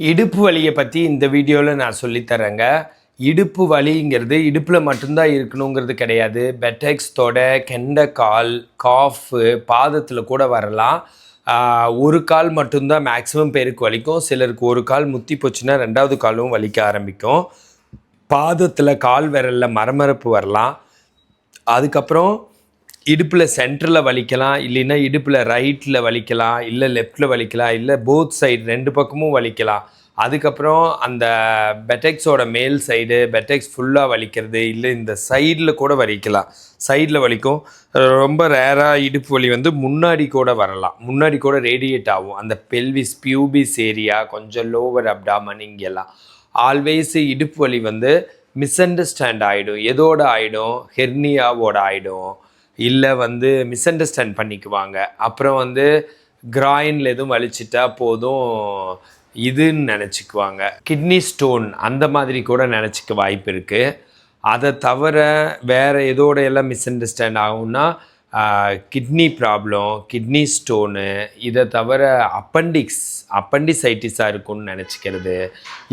இடுப்பு வலியை பற்றி இந்த வீடியோவில் நான் சொல்லித்தரேங்க இடுப்பு வலிங்கிறது இடுப்பில் மட்டும்தான் இருக்கணுங்கிறது கிடையாது. பெட்டெக்ஸ் தொடை கெண்ட கால் காஃபு பாதத்தில் கூட வரலாம். ஒரு கால் மட்டும்தான் மேக்ஸிமம் பேருக்கு வலிக்கும். சிலருக்கு ஒரு கால் முத்தி போச்சுன்னா ரெண்டாவது காலும் வலிக்க ஆரம்பிக்கும். பாதத்தில் கால் விரலில் மரமரப்பு வரலாம். அதுக்கப்புறம் இடுப்பில் சென்டரில் வலிக்கலாம் இல்லைன்னா இடுப்பில் ரைட்டில் வலிக்கலாம் இல்லை லெஃப்டில் வலிக்கலாம் இல்லை போத் சைடு ரெண்டு பக்கமும் வலிக்கலாம். அதுக்கப்புறம் அந்த பெட்டெக்ஸோட மேல் சைடு பெட்டெக்ஸ் ஃபுல்லாக வலிக்கிறது இல்லை இந்த சைடில் கூட வலிக்கலாம். சைடில் வலிக்கும். ரொம்ப ரேராக இடுப்பு வலி வந்து முன்னாடி கூட வரலாம். முன்னாடி கூட ரேடியேட் ஆகும். அந்த பெல்விஸ் பியூபிஸ் ஏரியா கொஞ்சம் லோவர் அப்டாமன் இங்கெல்லாம். ஆல்வேஸ் இடுப்பு வலி வந்து மிஸ் அண்டர்ஸ்டாண்ட் ஆகிடும் எதோட ஆகிடும் ஹெர்னியாவோட ஆகிடும் இல்லை வந்து மிஸ் அண்டர்ஸ்டாண்ட் பண்ணிக்குவாங்க. அப்புறம் வந்து கிராயின்ல எதுவும் வலிச்சிட்டா போதும் இதுன்னு நினச்சிக்குவாங்க. கிட்னி ஸ்டோன் அந்த மாதிரி கூட நினச்சிக்க வாய்ப்பு இருக்குது அதை தவிர வேறு எதோட எல்லாம் மிஸ் அண்டர்ஸ்டாண்ட் ஆகும்னா கிட்னி ப்ராப்ளம் கிட்னி ஸ்டோனு இதை தவிர அப்பண்டிக்ஸ் அப்பண்டிசைட்டிஸாக இருக்கும்னு நினச்சிக்கிறது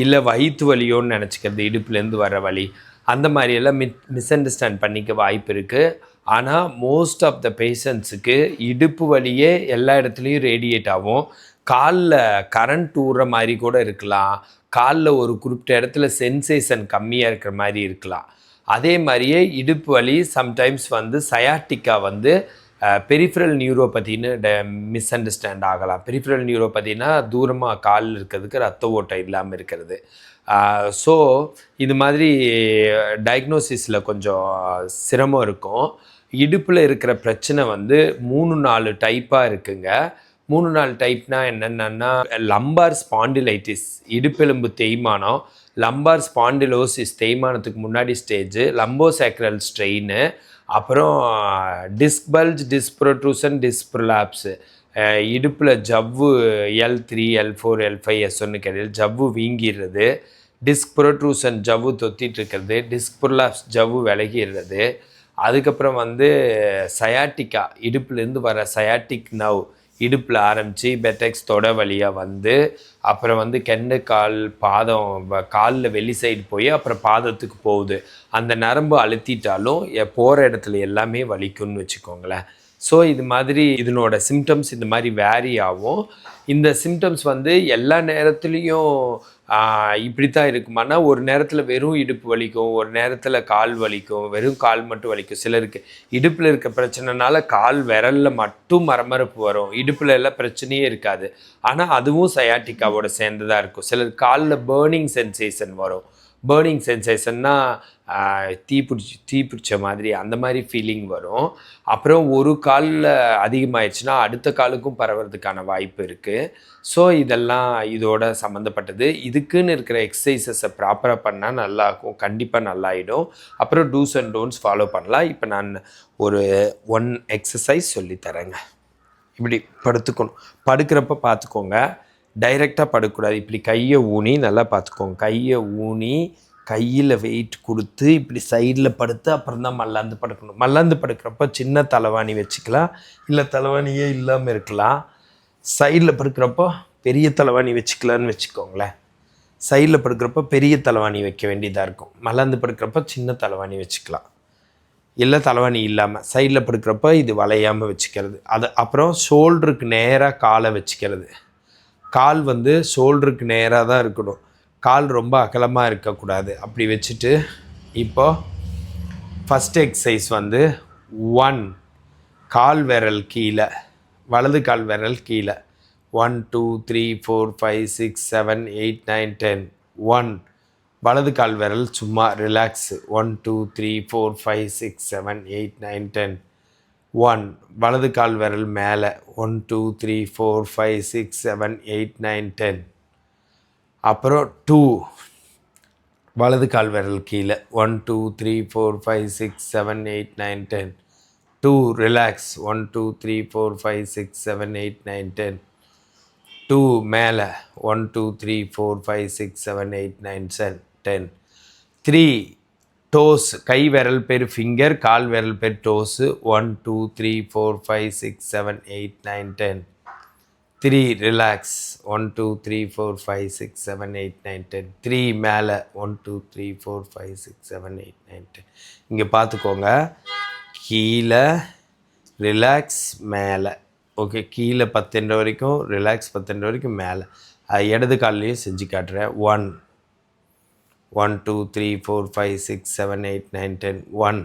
இல்லை வயிற்று வலியோன்னு நினச்சிக்கிறது இடுப்புலேருந்து வர வலி அந்த மாதிரியெல்லாம் மிஸ் மிஸ் அண்டர்ஸ்டாண்ட் பண்ணிக்க வாய்ப்பு இருக்குது ஆனால் மோஸ்ட் ஆஃப் த பேஷண்ட்ஸுக்கு இடுப்பு வழியே எல்லா இடத்துலையும் ரேடியேட் ஆகும். காலில் கரண்ட் ஊடுற மாதிரி கூட இருக்கலாம். காலில் ஒரு குறிப்பிட்ட இடத்துல சென்சேஷன் கம்மியாக இருக்கிற மாதிரி இருக்கலாம். அதே மாதிரியே இடுப்பு வலி சம்டைம்ஸ் வந்து சயாட்டிக்கா வந்து பெரிஃபரல் நியூரோபதின்னு ட மிஸ் அண்டர்ஸ்டாண்ட் ஆகலாம் பெரிஃபரல் நியூரோபதினா தூரமாக கால் இருக்கிறதுக்கு ரத்த ஓட்டம் இல்லாமல் இருக்கிறது. ஸோ இது மாதிரி டயக்னோசிஸில் கொஞ்சம் சிரமம் இருக்கும். இடுப்பில் இருக்கிற பிரச்சனை வந்து மூணு நாலு டைப்பாக இருக்குங்க. மூணு நாலு டைப்னா என்னென்னா லம்பார் ஸ்பாண்டிலைட்டிஸ் இடுப்பெலும்பு தேய்மானம் லம்பார் ஸ்பாண்டிலோசிஸ் தேய்மானத்துக்கு முன்னாடி ஸ்டேஜ் லம்போசேக்ரல் ஸ்ட்ரெயின் அப்புறம் disc bulge disc protrusion disc prolapse இடுப்பில் ஜவ்வு L three L four L five S ஒன்று கிடையாது. ஜவ்வு வீங்கிடுறது. டிஸ்க் ப்ரொட்ரூசன் ஜவ்வு தொத்திட்டு இருக்கிறது. டிஸ்க் ப்ரொலாப்ஸ் ஜவ்வு விலகிடுறது. அதுக்கப்புறம் வந்து சயாட்டிக்கா இடுப்புலேருந்து வர சயாட்டிக் நவ் இடுப்பில் ஆரம்பித்து பெட்டெக்ஸ் தொட வழியாக வந்து அப்புறம் வந்து கெண்டு கால் பாதம் காலில் வெளி சைடு போய் அப்புறம் பாதத்துக்கு போகுது. அந்த நரம்பு அழுத்திட்டாலும் போகிற இடத்துல எல்லாமே வலிக்கும்னு வச்சுக்கோங்களேன். ஸோ இது மாதிரி இதனோட சிம்டம்ஸ் இந்த மாதிரி வேரி ஆகும். இந்த சிம்டம்ஸ் வந்து எல்லா நேரத்துலேயும் இப்படி தான் இருக்குமானா ஒரு நேரத்தில் வெறும் இடுப்பு வலிக்கும் ஒரு நேரத்தில் கால் வலிக்கும் வெறும் கால் மட்டும் வலிக்கும். சிலருக்கு இடுப்பில் இருக்க பிரச்சனைனால கால் விரலில் மட்டும் மரமரப்பு வரும். இடுப்பில் எல்லாம் பிரச்சனையே இருக்காது. ஆனால் அதுவும் சயாட்டிக்காவோட சேர்ந்ததாக இருக்கும். சிலர் காலில் பேர்னிங் சென்சேஷன் வரும். பேர்னிங் சென்சேஷன்னா தீ பிடிச்சி தீ பிடிச்ச மாதிரி அந்த மாதிரி ஃபீலிங் வரும். அப்புறம் ஒரு காலில் அதிகமாயிடுச்சுன்னா அடுத்த காலுக்கும் பரவுறதுக்கான வாய்ப்பு இருக்குது ஸோ இதெல்லாம் இதோட சம்மந்தப்பட்டது இதுக்குன்னு இருக்கிற எக்ஸசைசஸை ப்ராப்பராக பண்ணால் நல்லாயிருக்கும் கண்டிப்பாக நல்லாயிடும். அப்புறம் டூஸ் அண்ட் டோன்ட்ஸ் ஃபாலோ பண்ணலாம். இப்போ நான் ஒரு ஒன் எக்ஸசைஸ் சொல்லித்தரேங்க. இப்படி படுத்துக்கணும். படுக்கிறப்ப பார்த்துக்கோங்க. டைரெக்டாக படக்கூடாது. இப்படி கையை ஊனி நல்லா பார்த்துக்கோங்க. கையை ஊனி கையில் வெயிட் கொடுத்து இப்படி சைடில் படுத்து அப்புறம் தான் மல்லாந்து படுக்கணும். மல்லாந்து படுக்கிறப்ப சின்ன தலைவாணி வச்சுக்கலாம். இல்லை தலைவாணியே இல்லாமல் இருக்கலாம். சைடில் படுக்கிறப்போ பெரிய தலைவாணி வச்சுக்கலான்னு வச்சுக்கோங்களேன். சைடில் படுக்கிறப்ப பெரிய தலைவாணி வைக்க வேண்டியதாக இருக்கும். மல்லாந்து படுக்கிறப்ப சின்ன தலைவாணி வச்சுக்கலாம். இல்லை தலைவாணி இல்லாமல் சைடில் படுக்கிறப்ப இது வளையாமல் வச்சுக்கிறது. அது அப்புறம் ஷோல்டருக்கு நேராக காலை வச்சுக்கிறது. கால் வந்து ஷோல்டருக்கு நேராக தான் இருக்கணும். கால் ரொம்ப அகலமாக இருக்கக்கூடாது. அப்படி வச்சுட்டு இப்போது ஃபஸ்ட் எக்ஸசைஸ் வந்து ஒன் கால் விரல் கீழே வலது கால் விரல் கீழே. One two three four five six seven eight nine ten one வலது கால் விரல் சும்மா relax one two three four five six seven eight nine ten one வலது கால் விரல் மேலே. One two three four five six seven eight nine ten அப்புறம் two வலது கால் விரல் கீழே. One two three four five six seven eight nine ten two relax one two three four five six seven eight nine ten two மேலே. One two three four five six seven eight nine ten ten three toes கை விரல் பேர் finger கால் விரல் பேர் toes one two three four five six seven eight nine ten three relax one two three four five six seven eight nine ten three மேலே. One two three four five six seven eight nine ten இங்கே பார்த்துக்கோங்க கீழே relax மேலே. Okay கீழே பத்தெண்டு வரைக்கும் relax பத்தெண்டு வரைக்கும் மேலே. அது இடது கால்லையும் செஞ்சு காட்டுறேன். One one two three four five six seven eight nine ten one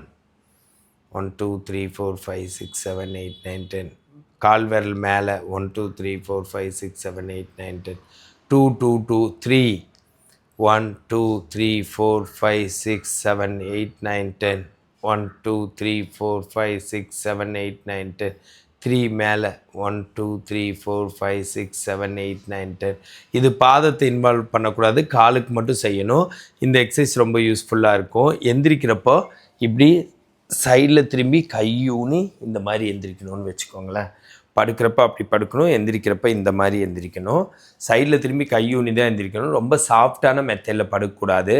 one two three four five six seven eight nine ten கால் விரல் மேலே. One two three four five six seven eight nine ten two two two three one two three four five six seven eight nine ten one two three four five six seven eight nine ten three மேலே. One two three four five six seven eight nine ten இது பாதத்தை involve பண்ணக்கூடாது. காலுக்கு மட்டும் செய்யணும். இந்த exercise ரொம்ப யூஸ்ஃபுல்லாக இருக்கும். எந்திரிக்கிறப்போ இப்படி சைடில் திரும்பி கையூனி இந்த மாதிரி எந்திரிக்கணும்னு வச்சுக்கோங்களேன். படுக்கிறப்ப அப்படி படுக்கணும் எந்திரிக்கிறப்ப இந்த மாதிரி எந்திரிக்கணும். சைடில் திரும்பி கையூனி தான் எந்திரிக்கணும். ரொம்ப சாஃப்டான மெத்தையில் படுக்கக்கூடாது.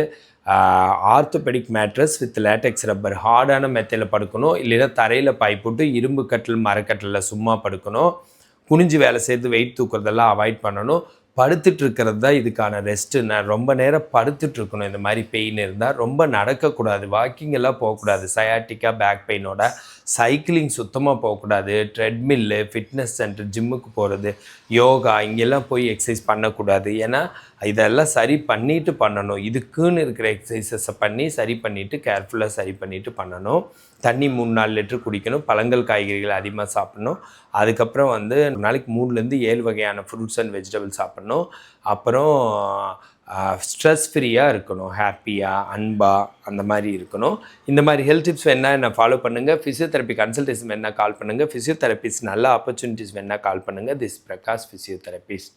Orthopaedic mattress with latex rubber ஹார்டான மெத்தையில் படுக்கணும். இல்லைன்னா தரையில் பாய் போட்டு இரும்பு கட்டில் மரக்கட்டிலில் சும்மா படுக்கணும். குனிஞ்சு வேலை செய்து வெயிட் தூக்குறதெல்லாம் அவாய்ட் பண்ணணும். படுத்துட்டு இருக்கிறது தான் இதுக்கான ரெஸ்ட்டு நான் ரொம்ப நேரம் படுத்துட்டு இருக்கணும். இந்த மாதிரி பெயின் இருந்தால் ரொம்ப நடக்கக்கூடாது. வாக்கிங் எல்லாம் போகக்கூடாது. சயாட்டிக்காக பேக் பெயினோட சைக்கிளிங் சுத்தமாக போகக்கூடாது ட்ரெட்மில்லு ஃபிட்னஸ் சென்டர் ஜிம்முக்கு போகிறது யோகா இங்கெல்லாம் போய் எக்ஸசைஸ் பண்ணக்கூடாது. ஏன்னா இதெல்லாம் சரி பண்ணிட்டு பண்ணணும். இதுக்குன்னு இருக்கிற எக்ஸசைசஸை பண்ணி சரி பண்ணிவிட்டு கேர்ஃபுல்லாக சரி பண்ணிவிட்டு பண்ணணும். தண்ணி மூணு நாலு லிட்டர் குடிக்கணும். பழங்கள் காய்கறிகள் அதிகமாக சாப்பிடணும். அதுக்கப்புறம் வந்து நாளைக்கு மூணுலேருந்து ஏழு வகையான ஃப்ரூட்ஸ் அண்ட் வெஜிடபிள்ஸ் சாப்பிடணும். அப்புறம் ஸ்ட்ரெஸ் ஃப்ரீயாக இருக்கணும். ஹாப்பியாக அன்பாக அந்த மாதிரி இருக்கணும். இந்த மாதிரி ஹெல்த் டிப்ஸ் வேணால் என்ன ஃபாலோ பண்ணுங்கள் ஃபிசியோதெரப்பி கன்சல்டேஷன் வேணால் கால் பண்ணுங்கள் ஃபிசியோதெரபிஸ்ட் நல்ல ஆப்பர்ச்சுனிட்டிஸ் வேணால் கால் பண்ணுங்கள் திஸ் பிரகாஷ் ஃபிசியோதெரப்பிஸ்ட்